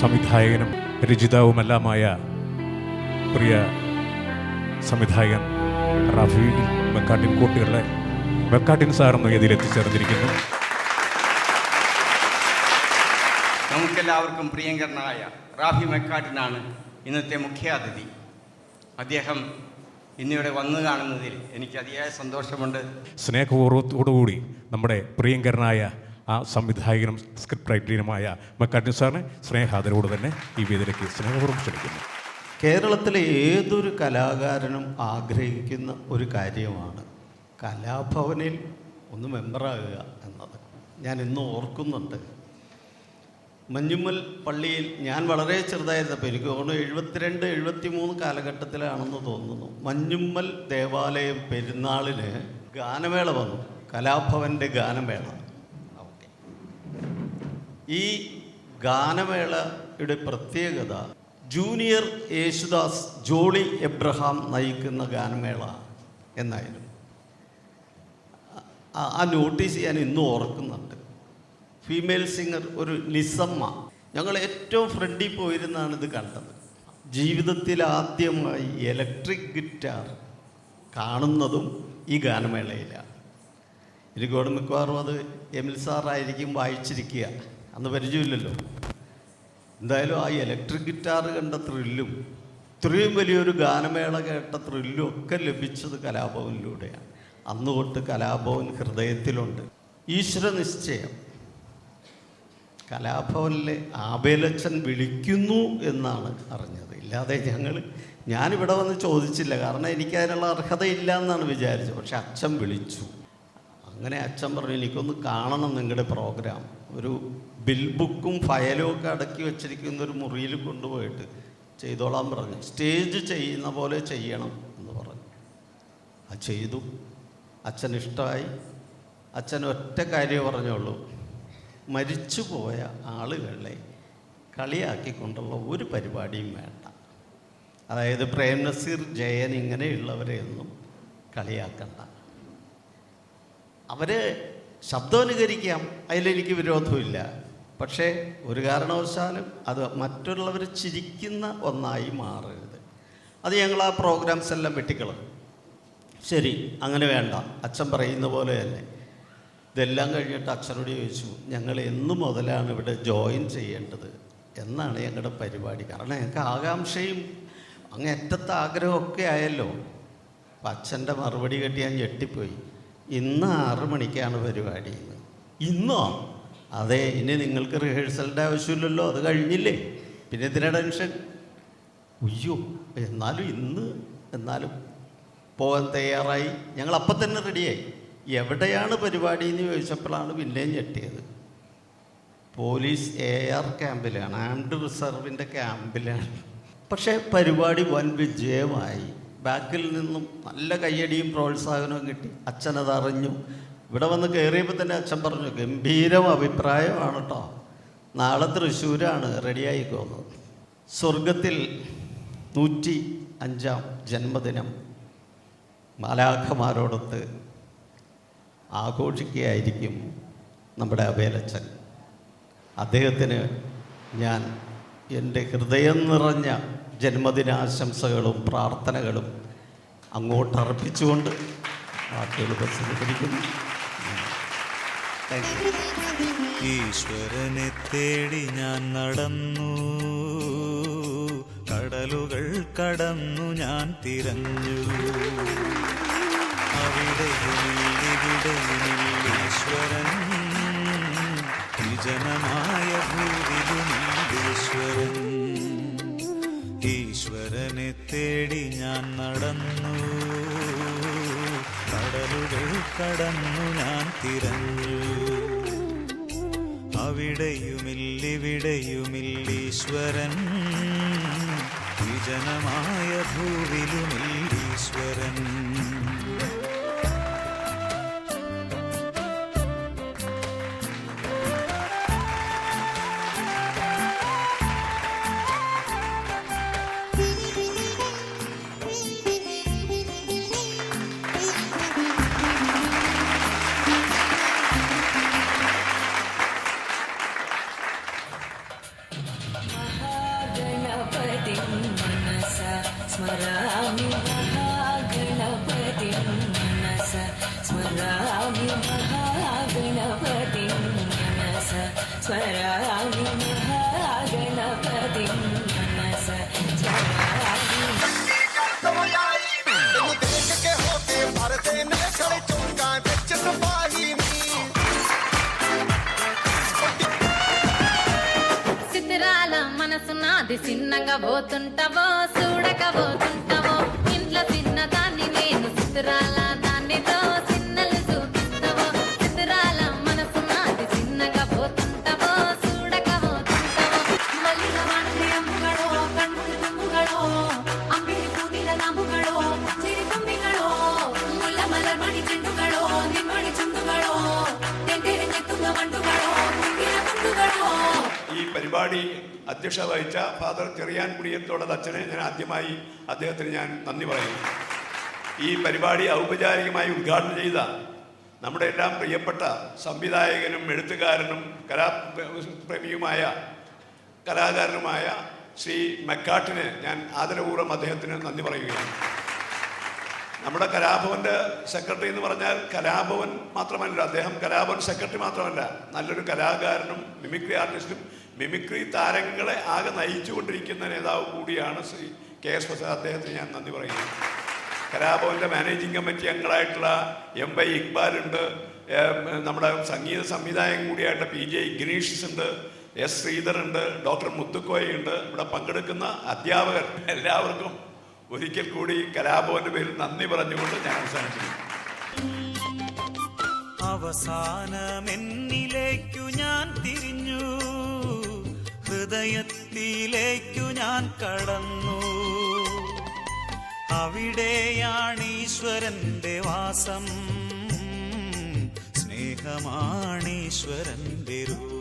സംവിധായകനും രചിതാവുമെല്ലാമായ പ്രിയ സംവിധായകൻ റാഫി വെക്കാട്ടിൻ കൂട്ടുകളുടെ വെക്കാട്ടിൻ സാറെന്ന് ഇതിൽ എത്തിച്ചേർന്നിരിക്കുന്നു. നമുക്കെല്ലാവർക്കും പ്രിയങ്കരനായ റാഫി മെക്കാട്ടിനാണ് ഇന്നത്തെ മുഖ്യാതിഥി. അദ്ദേഹം ഇന്നിവിടെ വന്നു കാണുന്നതിൽ എനിക്ക് അതിയായ സന്തോഷമുണ്ട്. സ്നേഹപൂർവത്തോടുകൂടി നമ്മുടെ പ്രിയങ്കരനായ ആ സംവിധായകനും സ്ക്രിപ്റ്റ് റൈറ്ററുമായ മക്കാട്ടിൻ സാറിനെ സ്നേഹാദരോട് തന്നെ ഈ വേദിയിലേക്ക് സ്നേഹപൂർവം ക്ഷണിക്കുന്നു. കേരളത്തിലെ ഏതൊരു കലാകാരനും ആഗ്രഹിക്കുന്ന ഒരു കാര്യമാണ് കലാഭവനിൽ ഒന്ന് മെമ്പറാകുക എന്നത്. ഞാൻ ഇന്ന് ഓർക്കുന്നുണ്ട്. മഞ്ഞുമ്മൽ പള്ളിയിൽ ഞാൻ വളരെ ചെറുതായിരുന്നപ്പോൾ എനിക്ക് തോന്നുന്നു എഴുപത്തിരണ്ട് എഴുപത്തി മൂന്ന് കാലഘട്ടത്തിലാണെന്ന് തോന്നുന്നു. മഞ്ഞുമ്മൽ ദേവാലയം പെരുന്നാളിന് ഗാനമേള വന്നു. കലാഭവന്റെ ഗാനമേള. ഈ ഗാനമേളയുടെ പ്രത്യേകത ജൂനിയർ യേശുദാസ് ജോളി എബ്രഹാം നയിക്കുന്ന ഗാനമേള എന്നായിരുന്നു. ആ- നോട്ടീസ് ഞാൻ ഇന്നും ഓർക്കുന്നുണ്ട്. ഫീമെയിൽ സിംഗർ ഒരു നിസമ്മ ഞങ്ങൾ ഏറ്റവും ഫ്രണ്ടിൽ പോയിരുന്നാണ് ഇത് കണ്ടത്. ജീവിതത്തിൽ ആദ്യമായി ഇലക്ട്രിക് ഗിറ്റാർ കാണുന്നതും ഈ ഗാനമേളയിലാണ്. എനിക്ക് മിക്കവാറും അത് എമിൽ സാറായിരിക്കും വായിച്ചിരിക്കുക. അന്ന് പരിചയമില്ലല്ലോ. എന്തായാലും ആ ഇലക്ട്രിക് ഗിറ്റാർ കണ്ട ത്രില്ലും ഇത്രയും വലിയൊരു ഗാനമേള കേട്ട ത്രില്ലും ഒക്കെ ലഭിച്ചത് കലാഭവനിലൂടെയാണ്. അന്ന് തൊട്ട് കലാഭവൻ ഹൃദയത്തിലുണ്ട്. ഈശ്വര നിശ്ചയം. കലാഭവനിലെ ആബേലച്ചൻ വിളിക്കുന്നു എന്നാണ് അറിഞ്ഞത്. ഇല്ലാതെ ഞങ്ങൾ ഞാനിവിടെ വന്ന് ചോദിച്ചില്ല. കാരണം എനിക്കതിനുള്ള അർഹതയില്ല എന്നാണ് വിചാരിച്ചത്. പക്ഷെ അച്ഛൻ വിളിച്ചു. അങ്ങനെ അച്ഛൻ പറഞ്ഞു എനിക്കൊന്ന് കാണണം നിങ്ങളുടെ പ്രോഗ്രാം ഒരു ബിൽ ബുക്കും ഫയലും ഒക്കെ അടക്കി വെച്ചിരിക്കുന്ന ഒരു മുറിയിൽ കൊണ്ടുപോയിട്ട് ചെയ്തോളാൻ പറഞ്ഞു. സ്റ്റേജ് ചെയ്യുന്ന പോലെ ചെയ്യണം എന്ന് പറഞ്ഞു. ആ ചെയ്തു. അച്ഛൻ ഇഷ്ടമായി. അച്ഛൻ ഒറ്റ കാര്യം പറഞ്ഞോളൂ മരിച്ചുപോയ ആളുകളെ കളിയാക്കിക്കൊണ്ടുള്ള ഒരു പരിപാടിയും വേണ്ട. അതായത് പ്രേം നസീർ ജയൻ ഇങ്ങനെയുള്ളവരെയൊന്നും കളിയാക്കണ്ട. അവരെ ശബ്ദമനുകരിക്കാം അതിലെനിക്ക് വിരോധമില്ല. പക്ഷേ ഒരു കാരണവശാലും അത് മറ്റുള്ളവർ ചിരിക്കുന്ന ഒന്നായി മാറരുത്. അത് ഞങ്ങൾ ആ പ്രോഗ്രാംസ് എല്ലാം വെട്ടിക്കളഞ്ഞു. ശരി അങ്ങനെ വേണ്ട. അച്ഛൻ പറയുന്ന പോലെ തന്നെ ഇതെല്ലാം കഴിഞ്ഞിട്ട് അച്ഛനോട് ചോദിച്ചു ഞങ്ങൾ എന്നു മുതലാണ് ഇവിടെ ജോയിൻ ചെയ്യേണ്ടത് എന്നാണ് ഞങ്ങളുടെ പരിപാടി. കാരണം ഞങ്ങൾക്ക് ആകാംക്ഷയും അങ്ങേറ്റത്തെ ആഗ്രഹമൊക്കെ ആയല്ലോ. അപ്പം അച്ഛന്റെ മറുപടി കേട്ട് ഞാൻ ഞെട്ടിപ്പോയി. ഇന്ന് ആറ് മണിക്കാണ് പരിപാടി. ഇന്നോ? അതെ ഇനി നിങ്ങൾക്ക് റിഹേഴ്സലിന്റെ ആവശ്യമില്ലല്ലോ അത് കഴിഞ്ഞില്ലേ? പിന്നെ എന്തിനാ ടെൻഷൻ ഉയ്യോ എന്നാലും ഇന്ന് എന്നാലും പോകാൻ തയ്യാറായി. ഞങ്ങൾ അപ്പം തന്നെ റെഡിയായി എവിടെയാണ് പരിപാടി എന്ന് ചോദിച്ചപ്പോഴാണ് പിന്നെയും ഞെട്ടിയത്. പോലീസ് എ ആർ ക്യാമ്പിലാണ് ആംഡ് റിസർവിന്റെ ക്യാമ്പിലാണ് പക്ഷേ പരിപാടി വൻ വിജയമായി. ബാക്കിൽ നിന്നും നല്ല കയ്യടിയും പ്രോത്സാഹനവും കിട്ടി. അച്ഛനത് അറിഞ്ഞു. ഇവിടെ വന്ന് കയറിയപ്പോൾ തന്നെ അച്ഛൻ പറഞ്ഞു ഗംഭീരം അഭിപ്രായമാണ് കേട്ടോ നാളെ തൃശ്ശൂരാണ്. റെഡിയായിക്കോന്ന് സ്വർഗത്തിൽ നൂറ്റി അഞ്ചാം ജന്മദിനം മാലാഖമാരോടൊത്ത് ആഘോഷിക്കുകയായിരിക്കും നമ്മുടെ അബേലച്ചൻ. അദ്ദേഹത്തിന് ഞാൻ എന്റെ ഹൃദയം നിറഞ്ഞ ജന്മദിനാശംസകളും പ്രാർത്ഥനകളും അങ്ങോട്ട് അർപ്പിച്ചുകൊണ്ട് വാക്കുകൾ ഈശ്വരനെ തേടി ഞാൻ നടന്നു. കടലുകൾ കടന്നു ഞാൻ തിരഞ്ഞു. അവിടെ ഈശ്വരൻ. വിജനമായ ഈശ്വരൻ. നിന്നെ തേടി ഞാൻ നടന്നു. കടലുകൾ കടന്നു ഞാൻ തിരഞ്ഞു. അവിടെയുമില്ലിവിടെയുമില്ലീശ്വരൻ. വിജനമായ ഭൂവിലുമില്ലീശ്വരൻ. स्वराणि महागणपतिं मनस మనసు నాది చిన్నగా పోతుంటవో. చూడకపోతుంటవో ఇంట్లో తిన్నదాన్ని నేను చిత్రాల പരിപാടി അധ്യക്ഷ വഹിച്ച ഫാദർ ചെറിയാൻ കുടിയത്തോടത് അച്ഛനെ ഞാൻ ആദ്യമായി അദ്ദേഹത്തിന് ഞാൻ നന്ദി പറയുന്നു. ഈ പരിപാടി ഔപചാരികമായി ഉദ്ഘാടനം ചെയ്ത നമ്മുടെ എല്ലാം പ്രിയപ്പെട്ട സംവിധായകനും എഴുത്തുകാരനും കലാപ്രേമിയുമായ കലാകാരനുമായ ശ്രീ മെക്കാട്ടിന് ഞാൻ ആദരപൂർവം അദ്ദേഹത്തിന് നന്ദി പറയുകയാണ്. നമ്മുടെ കലാഭവന്റെ സെക്രട്ടറി എന്ന് പറഞ്ഞാൽ കലാഭവൻ മാത്രമല്ല അദ്ദേഹം കലാഭവൻ സെക്രട്ടറി മാത്രമല്ല നല്ലൊരു കലാകാരനും മിമിക്രി ആർട്ടിസ്റ്റും മിമിക്രി താരങ്ങളെ ആകെ നയിച്ചുകൊണ്ടിരിക്കുന്ന നേതാവ് കൂടിയാണ് ശ്രീ കെ എസ് പ്രസാദ്. അദ്ദേഹത്തിന് ഞാൻ നന്ദി പറയുന്നു. കലാഭവന്റെ മാനേജിംഗ് കമ്മിറ്റി അംഗങ്ങളായിട്ടുള്ള എം വൈ ഇക്ബാലുണ്ട് നമ്മുടെ സംഗീത സംവിധായകൻ കൂടിയായിട്ട് പി ജെ ഗിരീഷ് ഉണ്ട്. എസ് ശ്രീധർ ഉണ്ട്. ഡോക്ടർ മുത്തുക്കോയുണ്ട് ഇവിടെ പങ്കെടുക്കുന്ന അധ്യാപകർ എല്ലാവർക്കും ഒരിക്കൽ കൂടി കലാഭവന്റെ പേരിൽ നന്ദി പറഞ്ഞുകൊണ്ട് ഞാൻ അവസാനിക്കുന്നു. അവസാനമെന്നിലേക്കു ഞാൻ തിരിഞ്ഞു. ഹൃദയത്തിലേക്കു ഞാൻ കടന്നു. അവിടെയാണ് ഈശ്വരന്റെ വാസം. സ്നേഹമാണീശ്വരന്റെ രൂപം.